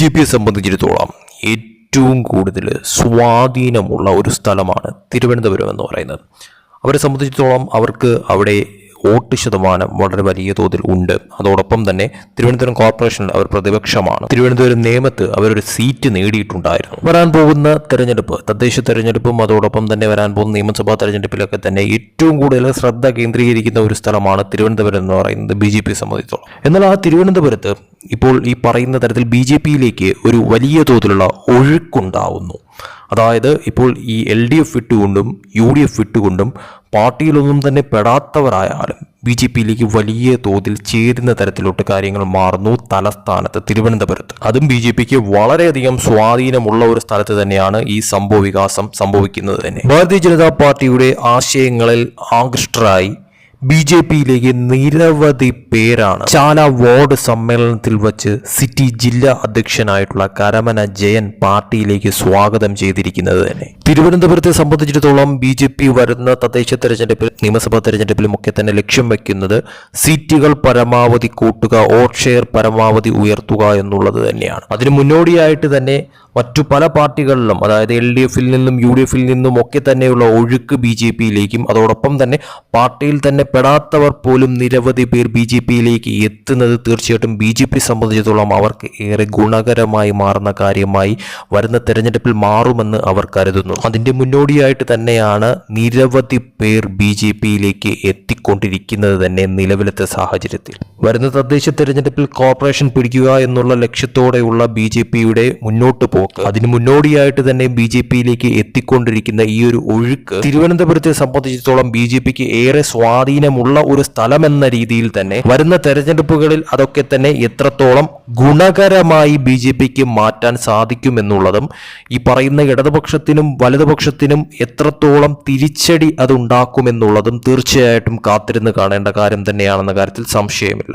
J പിയെ സംബന്ധിച്ചിടത്തോളം ഏറ്റവും കൂടുതൽ സ്വാധീനമുള്ള ഒരു സ്ഥലമാണ് തിരുവനന്തപുരം എന്ന് പറയുന്നത്. അവരെ സംബന്ധിച്ചിടത്തോളം അവർക്ക് അവിടെ വോട്ട് ശതമാനം വളരെ വലിയ തോതിൽ ഉണ്ട്. അതോടൊപ്പം തന്നെ തിരുവനന്തപുരം കോർപ്പറേഷനിൽ അവർ പ്രതിപക്ഷമാണ്. തിരുവനന്തപുരം നിയമത്ത് അവരൊരു സീറ്റ് നേടിയിട്ടുണ്ടായിരുന്നു. വരാൻ പോകുന്ന തെരഞ്ഞെടുപ്പ് തദ്ദേശ തെരഞ്ഞെടുപ്പും അതോടൊപ്പം തന്നെ വരാൻ പോകുന്ന നിയമസഭാ തെരഞ്ഞെടുപ്പിലൊക്കെ തന്നെ ഏറ്റവും കൂടുതൽ ശ്രദ്ധ കേന്ദ്രീകരിക്കുന്ന ഒരു സ്ഥലമാണ് തിരുവനന്തപുരം എന്ന് പറയുന്നത് ബി ജെ പി സംബന്ധിച്ചോളം. എന്നാൽ ആ തിരുവനന്തപുരത്ത് ഇപ്പോൾ ഈ പറയുന്ന തരത്തിൽ ബി ജെ പിയിലേക്ക് ഒരു വലിയ തോതിലുള്ള ഒഴുക്കുണ്ടാവുന്നു. അതായത് ഇപ്പോൾ ഈ എൽ ഡി എഫ് വിട്ടുകൊണ്ടും യു ഡി എഫ് വിട്ടുകൊണ്ടും പാർട്ടിയിലൊന്നും തന്നെ പെടാത്തവരായാലും ബി ജെ പിയിലേക്ക് വലിയ തോതിൽ ചേരുന്ന തരത്തിലോട്ട് കാര്യങ്ങൾ മാറുന്നു തലസ്ഥാനത്ത് തിരുവനന്തപുരത്ത്. അതും ബി ജെ പിക്ക് വളരെയധികം സ്വാധീനമുള്ള ഒരു സ്ഥലത്ത് തന്നെയാണ് ഈ സംഭവ വികാസം സംഭവിക്കുന്നത് തന്നെ. ഭാരതീയ ജനതാ പാർട്ടിയുടെ ആശയങ്ങളിൽ ആകൃഷ്ടരായി ബി ജെ പിയിലേക്ക് നിരവധി പേരാണ്. ചാല വാർഡ് സമ്മേളനത്തിൽ വച്ച് സിറ്റി ജില്ലാ അധ്യക്ഷനായിട്ടുള്ള കരമന ജയൻ പാർട്ടിയിലേക്ക് സ്വാഗതം ചെയ്തിരിക്കുന്നത് തന്നെ. തിരുവനന്തപുരത്തെ സംബന്ധിച്ചിടത്തോളം ബി ജെ പി വരുന്ന തദ്ദേശ തെരഞ്ഞെടുപ്പിൽ നിയമസഭാ തെരഞ്ഞെടുപ്പിലും ഒക്കെ തന്നെ ലക്ഷ്യം വയ്ക്കുന്നത് സീറ്റുകൾ പരമാവധി കൂട്ടുക വോട്ട് ഷെയർ പരമാവധി ഉയർത്തുക എന്നുള്ളത് തന്നെയാണ്. അതിന് മുന്നോടിയായിട്ട് തന്നെ മറ്റു പല പാർട്ടികളിലും അതായത് എൽ ഡി എഫിൽ നിന്നും യു ഡി എഫിൽ നിന്നും ഒക്കെ തന്നെയുള്ള ഒഴുക്ക് ബി ജെ പിയിലേക്കും അതോടൊപ്പം തന്നെ പാർട്ടിയിൽ തന്നെ പെടാത്തവർ പോലും നിരവധി പേർ ബി ജെ പിയിലേക്ക് എത്തുന്നത് തീർച്ചയായിട്ടും ബി ജെ പി സംബന്ധിച്ചിടത്തോളം അവർക്ക് ഏറെ ഗുണകരമായി മാറുന്ന കാര്യമായി വരുന്ന തെരഞ്ഞെടുപ്പിൽ മാറുമെന്ന് അവർ കരുതുന്നു. അതിന്റെ മുന്നോടിയായിട്ട് തന്നെയാണ് നിരവധി പേർ ബി ജെ പിയിലേക്ക് എത്തിക്കൊണ്ടിരിക്കുന്നത് തന്നെ നിലവിലത്തെ സാഹചര്യത്തിൽ. വരുന്ന തദ്ദേശ തെരഞ്ഞെടുപ്പിൽ കോർപ്പറേഷൻ പിടിക്കുക എന്നുള്ള ലക്ഷ്യത്തോടെയുള്ള ബി ജെ പിയുടെ മുന്നോട്ട് പോക്ക്. അതിന് മുന്നോടിയായിട്ട് തന്നെ ബി ജെ പിയിലേക്ക് എത്തിക്കൊണ്ടിരിക്കുന്ന ഈ ഒരു ഒഴുക്ക് തിരുവനന്തപുരത്തെ സംബന്ധിച്ചിടത്തോളം ബി ജെ പിക്ക് ഏറെ സ്വാധീനമുള്ള ഒരു സ്ഥലമെന്ന രീതിയിൽ തന്നെ വരുന്ന തെരഞ്ഞെടുപ്പുകളിൽ അതൊക്കെ തന്നെ എത്രത്തോളം ഗുണകരമായി ബി ജെ പിക്ക് മാറ്റാൻ സാധിക്കുമെന്നുള്ളതും ഈ പറയുന്ന ഇടതുപക്ഷത്തിനും വലതുപക്ഷത്തിനും എത്രത്തോളം തിരിച്ചടി അതുണ്ടാക്കുമെന്നുള്ളതും തീർച്ചയായിട്ടും കാത്തിരുന്ന് കാണേണ്ട കാര്യം തന്നെയാണെന്ന കാര്യത്തിൽ സംശയമില്ല.